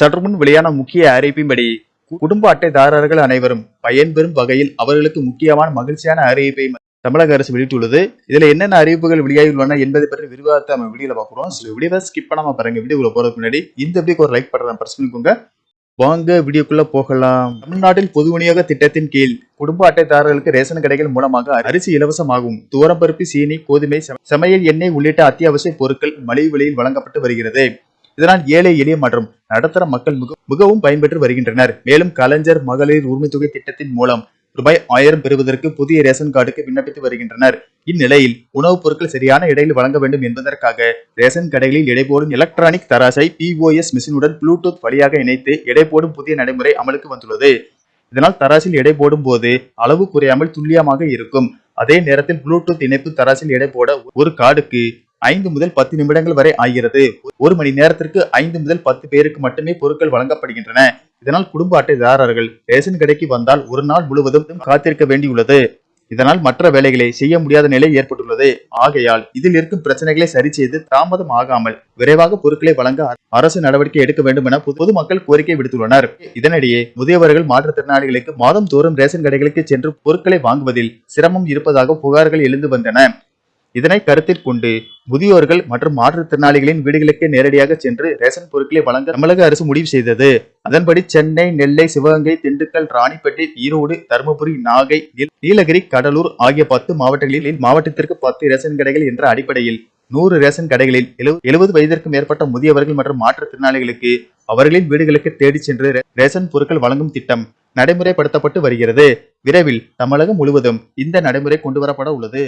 சற்றுமுன் வெளியான முக்கிய அறிவிப்பின்படி குடும்ப அட்டைதாரர்கள் அனைவரும் பயன்பெறும் வகையில் அவர்களுக்கு முக்கியமான மகிழ்ச்சியான அறிவிப்பை தமிழக அரசு வெளியிட்டுள்ளது. இதுல என்னென்ன அறிவிப்புகள் வெளியாகியுள்ளன என்பதை பற்றி விரிவாக நம்ம வீடியோல பாக்குறோம் சில வீடியோவை ஸ்கிப் பண்ணாம பாருங்க. வீடியோக்குள்ள போறதுக்கு முன்னாடி இந்த வீடியோக்கு ஒரு லைக் பண்றேன் பிரஸ் பண்ணிக்கோங்க. வாங்க வீடியோக்குள்ள போகலாம். தமிழ்நாட்டில் பொது விநியோக திட்டத்தின் கீழ் குடும்ப அட்டைதாரர்களுக்கு ரேஷன் கடைகள் மூலமாக அரிசி இலவசமாகும். துவரம்பருப்பு சீனி கோதுமை சமையல் எண்ணெய் உள்ளிட்ட அத்தியாவசிய பொருட்கள் மலிவு விலையில் வழங்கப்பட்டு வருகிறது. இதனால் ஏழை எளிய மற்றும் நடுத்தர மக்கள் மிகவும் பயன்பெற்று வருகின்றனர். மேலும் கலைஞர் மகளிர் உரிமைத்தொகை திட்டத்தின் மூலம் ரூபாய் ஆயிரம் பெறுவதற்கு புதிய ரேஷன் கார்டுக்கு விண்ணப்பித்து வருகின்றனர். இந்நிலையில் உணவுப் பொருட்கள் சரியான இடையில் வழங்க வேண்டும் என்பதற்காக ரேஷன் கடைகளில் எடைபோடும் எலக்ட்ரானிக் தராசை பிஓஎஸ் மிஷினுடன் ப்ளூடூத் வழியாக இணைத்து எடைபோடும் புதிய நடைமுறை அமலுக்கு வந்துள்ளது. இதனால் தராசில் எடை போடும் போது அளவு குறையாமல் துல்லியமாக இருக்கும். அதே நேரத்தில் ப்ளூடூத் இணைப்பு தராசில் எடை போட ஒரு கார்டுக்கு ஐந்து முதல் பத்து நிமிடங்கள் வரை ஆகிறது. ஒரு மணி நேரத்திற்கு ஐந்து முதல் பத்து பேருக்கு மட்டுமே பொருட்கள் வழங்கப்படுகின்றன. இதனால் குடும்ப அட்டைதாரர்கள் ரேஷன் கடைக்கு வந்தால் ஒரு நாள் முழுவதும் காத்திருக்க வேண்டியுள்ளது. இதனால் மற்ற வேலைகளை செய்ய முடியாத நிலை ஏற்பட்டுள்ளது. ஆகையால் இதில் இருக்கும் பிரச்சனைகளை சரி செய்து தாமதம் ஆகாமல் விரைவாக பொருட்களை வழங்க அரசு நடவடிக்கை எடுக்க வேண்டும் என பொது- பொதுமக்கள் கோரிக்கை விடுத்துள்ளனர். இதனிடையே முதியவர்கள் மாற்றுத்திறனாளிகளுக்கு மாதம் தோறும் ரேஷன் கடைகளுக்கு சென்று பொருட்களை வாங்குவதில் சிரமம் இருப்பதாக புகார்கள் எழுந்து வந்தன. இதனை கருத்தில் கொண்டு முதியோர்கள் மற்றும் மாற்றுத்திறனாளிகளின் வீடுகளுக்கு நேரடியாக சென்று ரேஷன் பொருட்களை வழங்க தமிழக அரசு முடிவு செய்தது. அதன்படி சென்னை நெல்லை சிவகங்கை திண்டுக்கல் ராணிப்பேட்டை ஈரோடு தருமபுரி நாகை நீலகிரி கடலூர் ஆகிய பத்து மாவட்டங்களில் மாவட்டத்திற்கு பத்து ரேஷன் கடைகள் என்ற அடிப்படையில் நூறு ரேஷன் கடைகளில் எழுபது வயதிற்கும் மேற்பட்ட முதியவர்கள் மற்றும் மாற்றுத்திறனாளிகளுக்கு அவர்களின் வீடுகளுக்கு தேடிச் சென்று ரேஷன் பொருட்கள் வழங்கும் திட்டம் நடைமுறைப்படுத்தப்பட்டு வருகிறது. விரைவில் தமிழகம் முழுவதும் இந்த நடைமுறை கொண்டு வரப்பட உள்ளது.